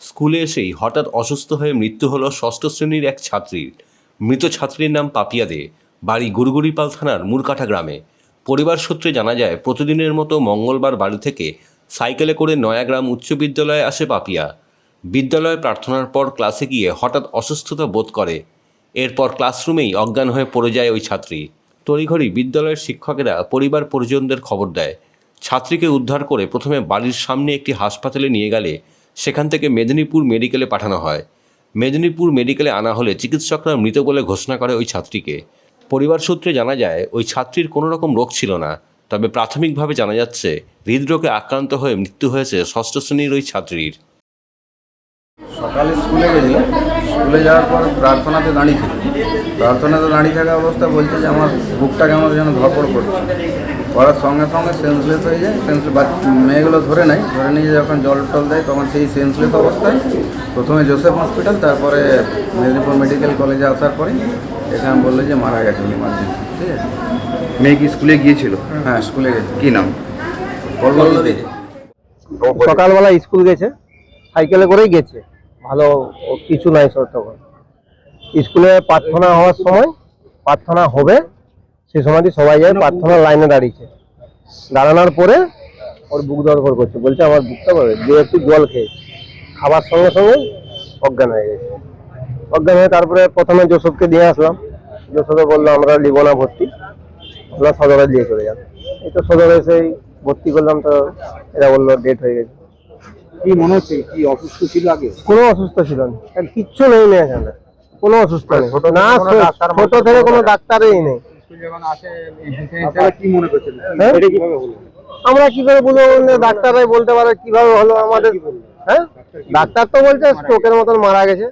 স্কুলে এসেই হঠাৎ অসুস্থ হয়ে মৃত্যু হল ষষ্ঠ শ্রেণির এক ছাত্রীর। মৃত ছাত্রীর নাম পাপিয়া দে, বাড়ি গুরগুড়িপাল থানার মুরকাঠা গ্রামে। পরিবার সূত্রে জানা যায়, প্রতিদিনের মতো মঙ্গলবার বাড়ি থেকে সাইকেলে করে নয়াগ্রাম উচ্চ বিদ্যালয়ে আসে পাপিয়া। বিদ্যালয়ে প্রার্থনার পর ক্লাসে গিয়ে হঠাৎ অসুস্থতা বোধ করে। এরপর ক্লাসরুমেই অজ্ঞান হয়ে পড়ে যায় ওই ছাত্রী। তড়িঘড়ি বিদ্যালয়ের শিক্ষকেরা পরিবার পরিজনদের খবর দেয়। ছাত্রীকে উদ্ধার করে প্রথমে বাড়ির সামনে একটি হাসপাতালে নিয়ে গেলে সেখান থেকে মেদিনীপুর মেডিকেলে পাঠানো হয়। মেদিনীপুর মেডিকেলে আনা হলে চিকিৎসকরা মৃত বলে ঘোষণা করে ওই ছাত্রীকে। পরিবার সূত্রে জানা যায়, ওই ছাত্রীর কোনো রকম রোগ ছিল না, তবে প্রাথমিকভাবে জানা যাচ্ছে, হৃদরোগে আক্রান্ত হয়ে মৃত্যু হয়েছে ষষ্ঠ শ্রেণির ওই ছাত্রীর। সকালে স্কুলে গেছিলাম। স্কুলে যাওয়ার পর প্রার্থনাতে দাঁড়িয়েছিল প্রার্থনাতে দাঁড়িয়ে থাকা অবস্থা বলছে যে আমার বুকটা কেমন যেন ধরপড় করছে। করার সঙ্গে সঙ্গে সেন্সলেস হয়ে যায়। সেন্সলেস মেয়েগুলো ধরে নেয়। ধরে নিয়ে যখন জল টল দেয় তখন সেই সেন্সলেস অবস্থায় প্রথমে জোসেফ হসপিটাল তারপরে মেদিনীপুর মেডিকেল কলেজে আসার পরে এখানে বলল যে মারা গেছে ইমার্জেন্সি ঠিক আছে? মেয়ে কি স্কুলে গিয়েছিল? হ্যাঁ স্কুলে গেছে। কী নাম? সকালবেলা স্কুল গেছে সাইকেলে করেই গেছে। ভালো কিছু নাই সর তখন স্কুলে প্রার্থনা হওয়ার সময় প্রার্থনা হবে সে সময়টি সবাই যায় প্রার্থনার লাইনে দাঁড়িয়েছে। দাঁড়ানোর পরে ওর বুক দরকার করছে। বলছে আমার বুকটা করে দিয়ে একটু জল খেয়ে খাবার সঙ্গে সঙ্গে অজ্ঞান হয়ে গেছে। অজ্ঞান হয়ে তারপরে প্রথমে জোসফকে দিয়ে আসলাম। জোসফে বলল আমরা নিব না ভর্তি। আমরা সদরে দিয়ে চলে যান এই তো সদরে এসেই ভর্তি করলাম তো এরা বলল ডেট হয়ে গেছে। কি মনে হচ্ছে? কি অসুস্থ ছিল আগে? কোনো অসুস্থ ছিল না। কিচ্ছু নেই না এখানে। কোনো অসুস্থ নেই। না ছোট থেকে কোনো ডাক্তারই নেই। আপনারা কি মনে করছেন? হ্যাঁ? এটা কীভাবে আমরা কি করে বলব? ডাক্তাররাই বলতে পারে কীভাবে হলো আমাদের। হ্যাঁ? ডাক্তার তো বলছে স্ট্রোকের মতন মারা গেছে।